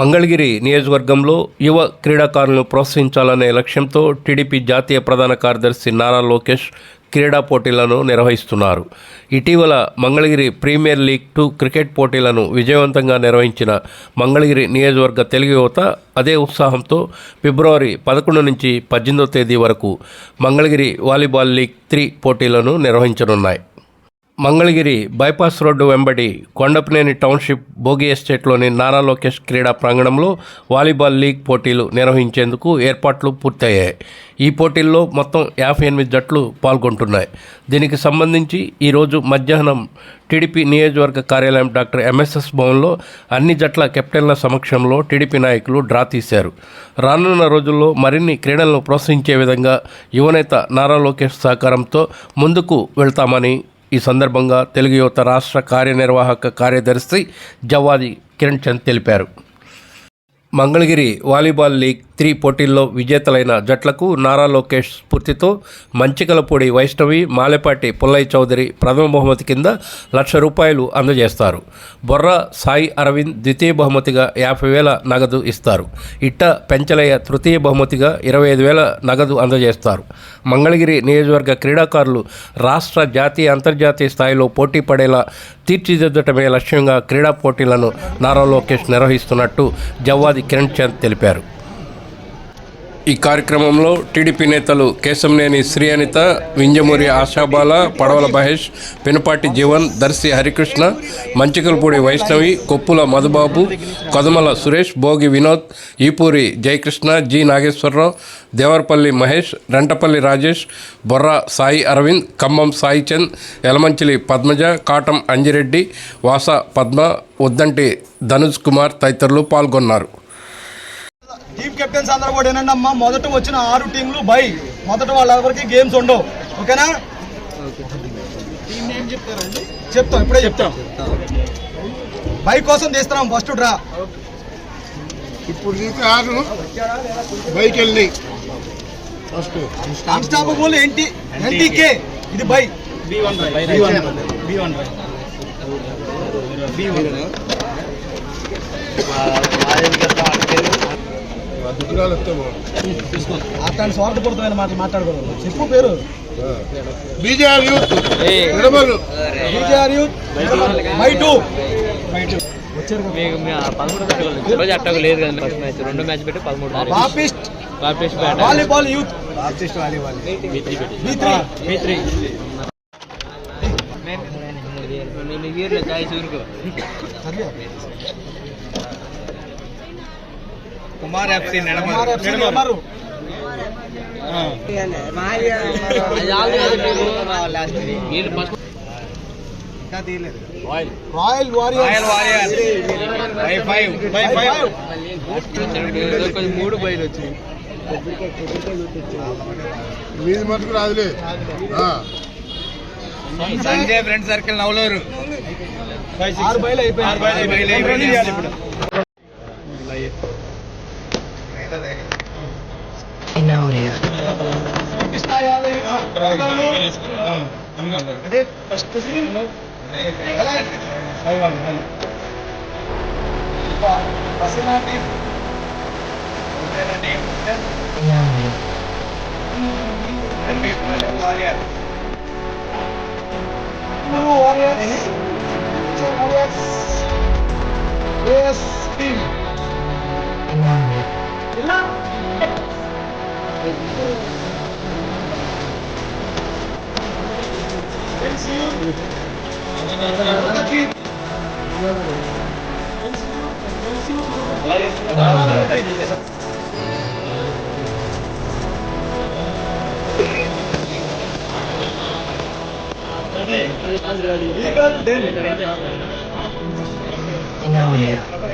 మంగళగిరి నియోజకవర్గంలో యువ క్రీడాకారులను ప్రోత్సహించాలనే లక్ష్యంతో టీడీపీ జాతీయ ప్రధాన కార్యదర్శి నారా లోకేష్ క్రీడా పోటీలను నిర్వహిస్తున్నారు. ఇటీవల Mangalagiri premier league two cricket పోటీలను విజయవంతంగా నిర్వహించిన మంగళగిరి నియోజకవర్గ తెలుగు యువత అదే ఉత్సాహంతో ఫిబ్రవరి పదకొండు నుంచి పద్దెనిమిదో తేదీ వరకు మంగళగిరి వాలీబాల్ లీగ్ త్రీ పోటీలను నిర్వహించనున్నాయి. మంగళగిరి బైపాస్ రోడ్డు వెంబడి కొండపనేని టౌన్షిప్ భోగి ఎస్టేట్లోని నారా లోకేష్ క్రీడా ప్రాంగణంలో వాలీబాల్ లీగ్ పోటీలు నిర్వహించేందుకు ఏర్పాట్లు పూర్తయ్యాయి. ఈ పోటీల్లో మొత్తం యాభై ఎనిమిది జట్లు పాల్గొంటున్నాయి. దీనికి సంబంధించి ఈరోజు మధ్యాహ్నం టీడీపీ నియోజకవర్గ కార్యాలయం డాక్టర్ ఎంఎస్ఎస్ భవన్లో అన్ని జట్ల కెప్టెన్ల సమక్షంలో టీడీపీ నాయకులు డ్రా తీశారు. రానున్న రోజుల్లో మరిన్ని క్రీడలను ప్రోత్సహించే విధంగా యువనేత నారా లోకేష్ సహకారంతో ముందుకు వెళ్తామని ఈ సందర్భంగా తెలుగు యువత రాష్ట్ర కార్యనిర్వాహక కార్యదర్శి జవాది కిరణ్ చంద్ తెలిపారు. మంగళగిరి వాలీబాల్ లీగ్ త్రీ పోటీల్లో విజేతలైన జట్లకు నారా లోకేష్ స్ఫూర్తితో మంచికలపూడి వైష్ణవి మాలేపాటి పుల్లయ్య చౌదరి ప్రథమ బహుమతి కింద లక్ష రూపాయలు అందజేస్తారు. బొర్ర సాయి అరవింద్ ద్వితీయ బహుమతిగా యాభై వేల నగదు ఇస్తారు. ఇట్ట పెంచలయ్య తృతీయ బహుమతిగా ఇరవై ఐదు వేల నగదు అందజేస్తారు. మంగళగిరి నియోజకవర్గ క్రీడాకారులు రాష్ట్ర జాతీయ అంతర్జాతీయ స్థాయిలో పోటీ పడేలా తీర్చిదిద్దటమే లక్ష్యంగా క్రీడా పోటీలను నారా లోకేష్ నిర్వహిస్తున్నట్టు జవ్వాది కిరణ్ చంద్ తెలిపారు. ఈ కార్యక్రమంలో టీడీపీ నేతలు కేశంనేని శ్రీ అనిత వింజమూరి ఆశాబాల పడవల మహేష్ పెనుపాటి జీవన్ దర్శి హరికృష్ణ మంచికలపూడి వైష్ణవి కొప్పుల మధుబాబు కదుమల సురేష్ భోగి వినోద్ ఈపూరి జయకృష్ణ జి నాగేశ్వరరావు దేవరపల్లి మహేష్ రెంటపల్లి రాజేష్ బొర్రా సాయి అరవింద్ ఖమ్మం సాయి చంద్ యలమంచిలి పద్మజ కాటం అంజిరెడ్డి వాస పద్మ ఉద్దంటి ధనుజ్ కుమార్ తదితరులు పాల్గొన్నారు. టీమ్ కెప్టెన్స్ అందరూ కూడా ఏంటంటే అమ్మా. మొదట వచ్చిన ఆరు టీంలు బై. మొదట వాళ్ళెవరికి గేమ్స్ ఉండవు. ఓకేనా? చెప్తాం ఇప్పుడే చెప్తాం. బై కోసం తీస్తున్నాం. First draw. ఇప్పుడు ఆరు. బైక్ వెళ్ళినాయి ఫస్ట్ అన్స్టాపబుల్ ఎన్టీ ఎన్టీకే ఇది బై. వస్తే అట్లాంటి స్వార్థపడుతున్న మాటలు మాట్లాడకూడదు చెప్పు పేరు బీజేఆర్ యూత్ నిడమలు బీజేఆర్ యూత్ టూ. మీకు మీ- ఆ పదమూడు పెట్టగలరు రోజు అట్టకు లేదు కదా ఫస్ట్ మ్యాచ్ రెండో మ్యాచ్ పెట్టి పదమూడు బ్యాట్ వాలీబాల్ యూత్ నేను ఇయర్లో చూరుకో కుమార్ ఎఫ్సీ నెడమరు. వీళ్ళు ఫస్ట్ రాయల్ వారియర్స్. కొంచెం మూడు బయలు వచ్చినాయి మీది మటుకు రాదులే. ఆ. సంజయ్ ఫ్రెండ్ సర్కిల్ నవలూరు ఆరు బయలు అయిపోయింది inaugurated. Yes, team. Thanks you. Thank you. Thank you. Thank you.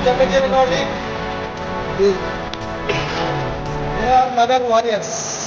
Japanese recording iya. They are Mother Warriors.